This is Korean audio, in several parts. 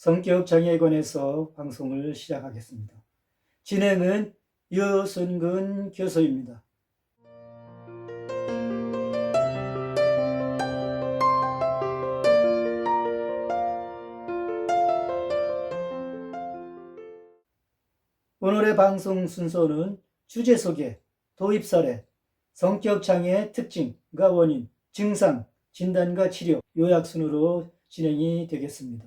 성격 장애에 관해서 방송을 시작하겠습니다. 진행은 유순근 교수입니다. 오늘의 방송 순서는 주제 소개, 도입 사례, 성격 장애의 특징과 원인, 증상, 진단과 치료, 요약 순으로 진행이 되겠습니다.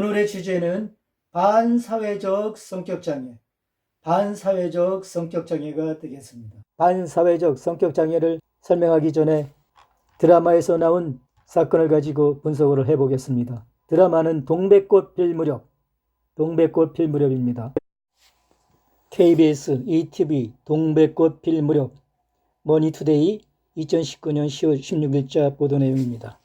오늘의 주제는 반사회적 성격장애, 반사회적 성격장애가 되겠습니다. 반사회적 성격장애를 설명하기 전에 드라마에서 나온 사건을 가지고 분석을 해보겠습니다. 드라마는 동백꽃 필 무렵, 동백꽃 필 무렵입니다. KBS, ETV, 동백꽃 필 무렵, 머니투데이 2019년 10월 16일자 보도 내용입니다.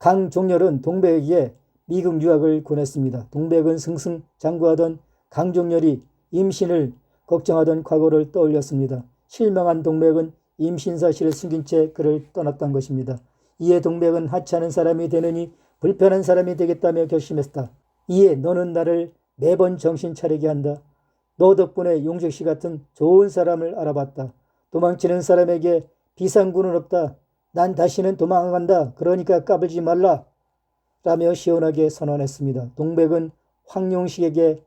강종렬은 동백에게 미국 유학을 권했습니다. 동백은 승승 장구하던 강종렬이 임신을 걱정하던 과거를 떠올렸습니다. 실망한 동백은 임신 사실을 숨긴 채 그를 떠났던 것입니다. 이에 동백은 하찮은 사람이 되느니 불편한 사람이 되겠다며 결심했다. 이에 너는 나를 매번 정신 차리게 한다. 너 덕분에 용식 씨 같은 좋은 사람을 알아봤다. 도망치는 사람에게 비상구는 없다. 난 다시는 도망 안 간다. 그러니까 까불지 말라. 라며 시원하게 선언했습니다. 동백은 황용식에게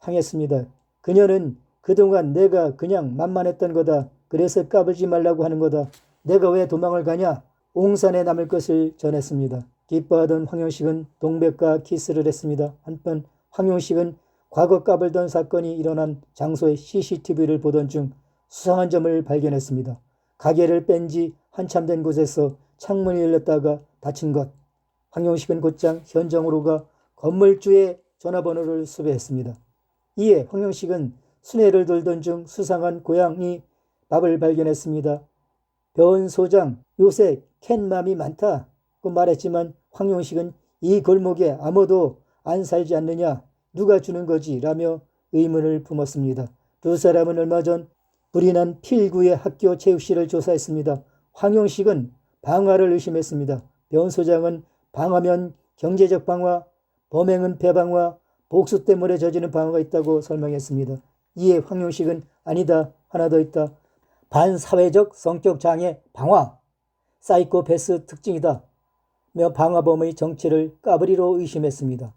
향했습니다. 그녀는 그동안 내가 그냥 만만했던 거다. 그래서 까불지 말라고 하는 거다. 내가 왜 도망을 가냐? 옹산에 남을 것을 전했습니다. 기뻐하던 황용식은 동백과 키스를 했습니다. 한편 황용식은 과거 까불던 사건이 일어난 장소의 CCTV를 보던 중 수상한 점을 발견했습니다. 가게를 뺀 지 한참 된 곳에서 창문이 열렸다가 닫힌 것. 황용식은 곧장 현장으로 가 건물주의 전화번호를 수배했습니다. 이에 황용식은 순회를 돌던 중 수상한 고양이 밥을 발견했습니다. 변 소장, 요새 캔맘이 많다고 말했지만 황용식은 이 골목에 아무도 안 살지 않느냐, 누가 주는 거지? 라며 의문을 품었습니다. 두 사람은 얼마 전 불이 난 필구의 학교 체육실을 조사했습니다. 황용식은 방화를 의심했습니다. 변 소장은 방화면 경제적 방화, 범행은 배방화, 복수 때문에 저지른 방화가 있다고 설명했습니다. 이에 황용식은 아니다, 하나 더 있다. 반사회적 성격 장애 방화, 사이코패스 특징이다. 며 방화범의 정체를 까불이로 의심했습니다.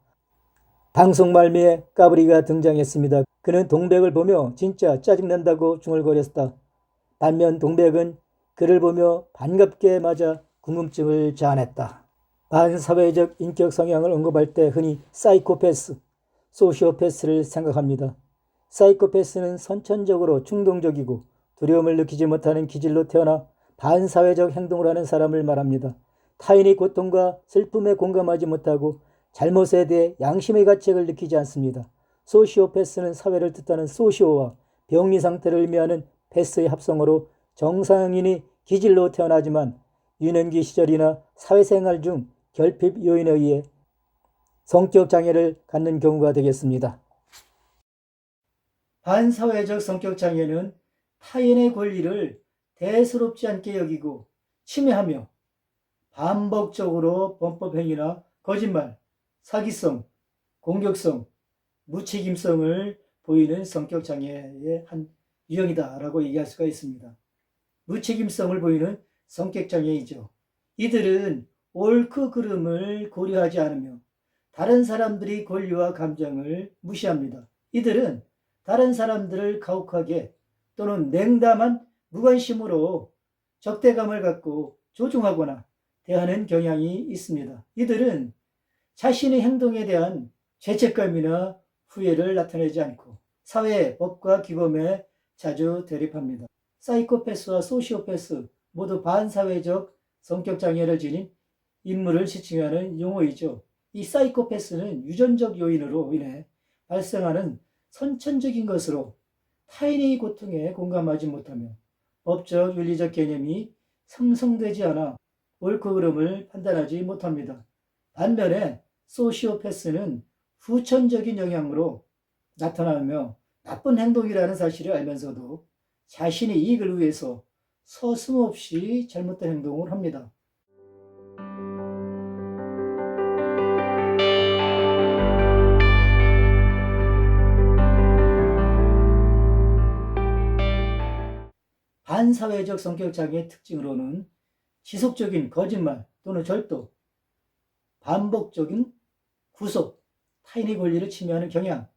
방송 말미에 까불이가 등장했습니다. 그는 동백을 보며 진짜 짜증난다고 중얼거렸다. 반면 동백은 그를 보며 반갑게 맞아 궁금증을 자아냈다. 반사회적 인격 성향을 언급할 때 흔히 사이코패스, 소시오패스를 생각합니다. 사이코패스는 선천적으로 충동적이고 두려움을 느끼지 못하는 기질로 태어나 반사회적 행동을 하는 사람을 말합니다. 타인의 고통과 슬픔에 공감하지 못하고 잘못에 대해 양심의 가책을 느끼지 않습니다. 소시오패스는 사회를 뜻하는 소시오와 병리 상태를 의미하는 패스의 합성어로 정상인이 기질로 태어나지만 유년기 시절이나 사회생활 중 결핍 요인에 의해 성격 장애를 갖는 경우가 되겠습니다. 반사회적 성격 장애는 타인의 권리를 대수롭지 않게 여기고 침해하며 반복적으로 범법 행위나 거짓말, 사기성, 공격성, 무책임성을 보이는 성격 장애의 한 유형이다라고 얘기할 수가 있습니다. 무책임성을 보이는 성격 장애이죠. 이들은 옳고 그름을 고려하지 않으며 다른 사람들의 권리와 감정을 무시합니다. 이들은 다른 사람들을 가혹하게 또는 냉담한 무관심으로 적대감을 갖고 조종하거나 대하는 경향이 있습니다. 이들은 자신의 행동에 대한 죄책감이나 후회를 나타내지 않고 사회, 법과 규범에 자주 대립합니다. 사이코패스와 소시오패스 모두 반사회적 성격 장애를 지닌 인물을 지칭하는 용어이죠. 이 사이코패스는 유전적 요인으로 인해 발생하는 선천적인 것으로 타인의 고통에 공감하지 못하며 법적 윤리적 개념이 형성되지 않아 옳고 그름을 판단하지 못합니다. 반면에 소시오패스는 후천적인 영향으로 나타나며 나쁜 행동이라는 사실을 알면서도 자신의 이익을 위해서 서슴없이 잘못된 행동을 합니다. 반사회적 성격 장애의 특징으로는 지속적인 거짓말 또는 절도, 반복적인 구속, 타인의 권리를 침해하는 경향,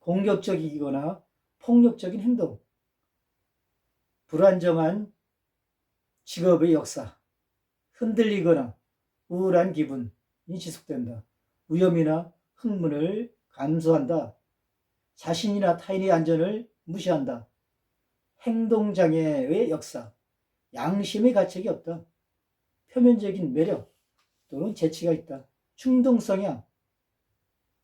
공격적이거나 폭력적인 행동, 불안정한 직업의 역사, 흔들리거나 우울한 기분이 지속된다. 위험이나 흥분을 감수한다. 자신이나 타인의 안전을 무시한다. 행동장애의 역사, 양심의 가책이 없다. 표면적인 매력 또는 재치가 있다. 충동성이야.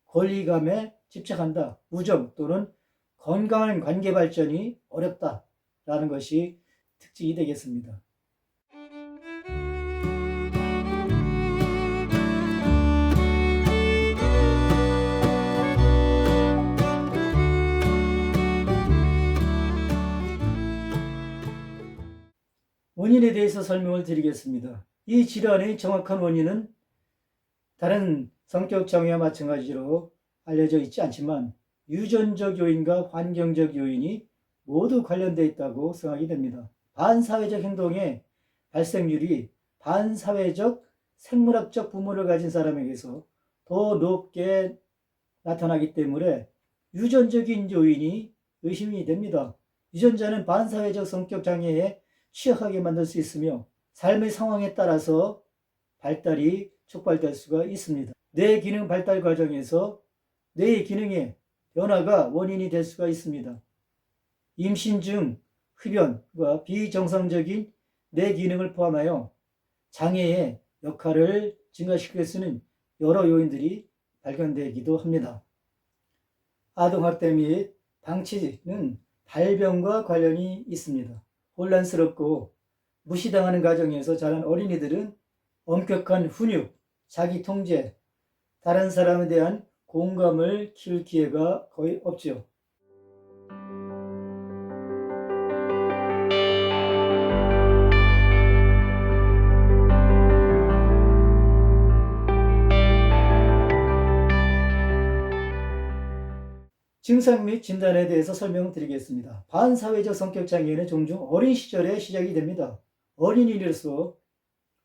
권리감에 집착한다. 우정 또는 건강한 관계 발전이 어렵다. 라는 것이 특징이 되겠습니다. 대해서 설명을 드리겠습니다. 이 질환의 정확한 원인은 다른 성격 장애와 마찬가지로 알려져 있지 않지만 유전적 요인과 환경적 요인이 모두 관련되어 있다고 생각이 됩니다. 반사회적 행동의 발생률이 반사회적 생물학적 부모를 가진 사람에게서 더 높게 나타나기 때문에 유전적인 요인이 의심이 됩니다. 유전자는 반사회적 성격 장애에 취약하게 만들 수 있으며 삶의 상황에 따라서 발달이 촉발될 수가 있습니다. 뇌 기능 발달 과정에서 뇌의 기능의 변화가 원인이 될 수가 있습니다. 임신 중 흡연과 비정상적인 뇌 기능을 포함하여 장애의 역할을 증가시킬 수 있는 여러 요인들이 발견되기도 합니다. 아동학대 및 방치는 발병과 관련이 있습니다. 혼란스럽고 무시당하는 가정에서 자란 어린이들은 엄격한 훈육, 자기 통제, 다른 사람에 대한 공감을 키울 기회가 거의 없죠. 증상 및 진단에 대해서 설명드리겠습니다. 반사회적 성격 장애는 종종 어린 시절에 시작이 됩니다. 어린이로서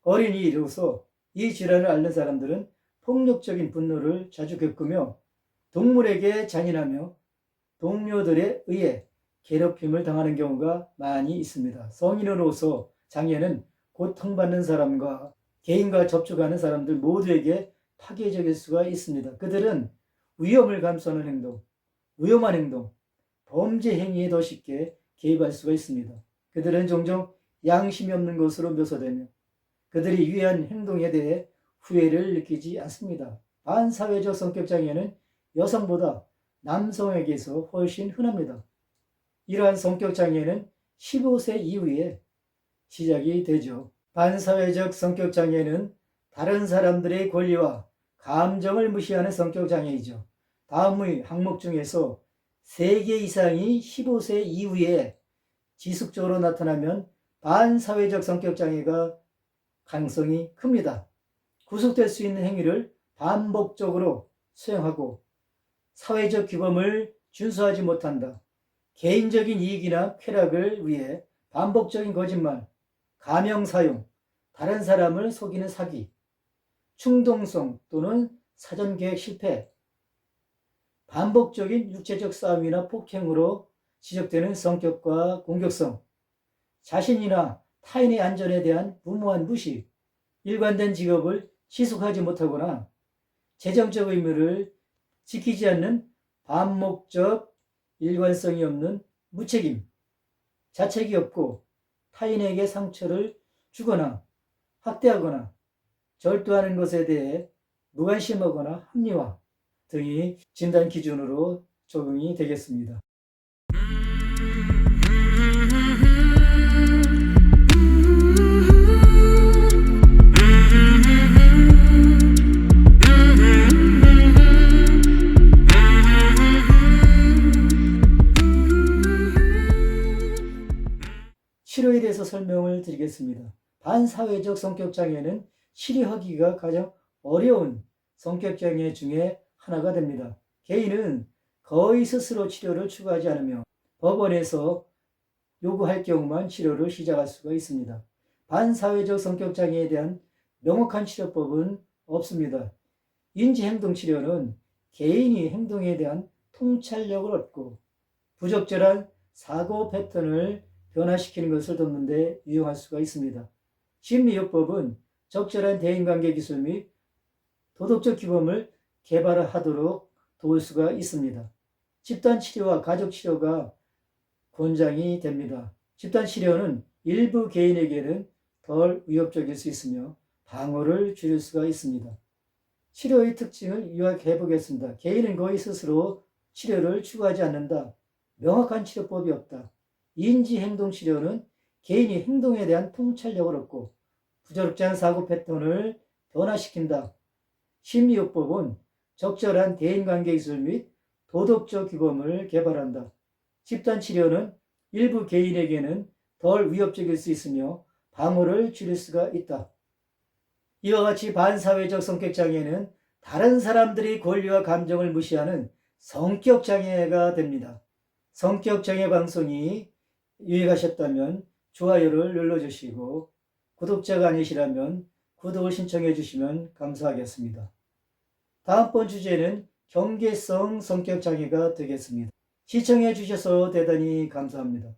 어린이로서 이 질환을 앓는 사람들은 폭력적인 분노를 자주 겪으며 동물에게 잔인하며 동료들에 의해 괴롭힘을 당하는 경우가 많이 있습니다. 성인으로서 장애는 고통받는 사람과 개인과 접촉하는 사람들 모두에게 파괴적일 수가 있습니다. 그들은 위험을 감수하는 행동, 위험한 행동, 범죄 행위에 더 쉽게 개입할 수가 있습니다. 그들은 종종 양심이 없는 것으로 묘사되며 그들이 위한 행동에 대해 후회를 느끼지 않습니다. 반사회적 성격 장애는 여성보다 남성에게서 훨씬 흔합니다. 이러한 성격 장애는 15세 이후에 시작이 되죠. 반사회적 성격 장애는 다른 사람들의 권리와 감정을 무시하는 성격 장애이죠. 다음의 항목 중에서 3개 이상이 15세 이후에 지속적으로 나타나면 반사회적 성격 장애가 가능성이 큽니다. 구속될 수 있는 행위를 반복적으로 수행하고 사회적 규범을 준수하지 못한다. 개인적인 이익이나 쾌락을 위해 반복적인 거짓말, 가명 사용, 다른 사람을 속이는 사기, 충동성 또는 사전 계획 실패, 반복적인 육체적 싸움이나 폭행으로 지적되는 성격과 공격성, 자신이나 타인의 안전에 대한 무모한 무시, 일관된 직업을 지속하지 못하거나 재정적 의무를 지키지 않는 반목적 일관성이 없는 무책임, 자책이 없고 타인에게 상처를 주거나 학대하거나 절도하는 것에 대해 무관심하거나 합리화 등이 진단 기준으로 적용이 되겠습니다. 치료에 대해서 설명을 드리겠습니다. 반사회적 성격 장애는 치료하기가 가장 어려운 성격 장애 중에 하나가 됩니다. 개인은 거의 스스로 치료를 추구하지 않으며 법원에서 요구할 경우만 치료를 시작할 수가 있습니다. 반사회적 성격 장애에 대한 명확한 치료법은 없습니다. 인지행동 치료는 개인이 행동에 대한 통찰력을 얻고 부적절한 사고 패턴을 변화시키는 것을 돕는 데 유용할 수가 있습니다. 심리요법은 적절한 대인관계 기술 및 도덕적 규범을 개발하도록 도울 수가 있습니다. 집단 치료와 가족 치료가 권장이 됩니다. 집단 치료는 일부 개인에게는 덜 위협적일 수 있으며 방어를 줄일 수가 있습니다. 치료의 특징을 요약해 보겠습니다. 개인은 거의 스스로 치료를 추구하지 않는다. 명확한 치료법이 없다. 인지 행동 치료는 개인이 행동에 대한 통찰력을 얻고 부적절한 사고 패턴을 변화시킨다. 심리요법은 적절한 대인관계 기술 및 도덕적 규범을 개발한다. 집단 치료는 일부 개인에게는 덜 위협적일 수 있으며 방어를 줄일 수가 있다. 이와 같이 반사회적 성격 장애는 다른 사람들의 권리와 감정을 무시하는 성격 장애가 됩니다. 성격 장애 방송이 유익하셨다면 좋아요를 눌러주시고 구독자가 아니시라면 구독을 신청해 주시면 감사하겠습니다. 다음번 주제는 경계성 성격 장애가 되겠습니다. 시청해 주셔서 대단히 감사합니다.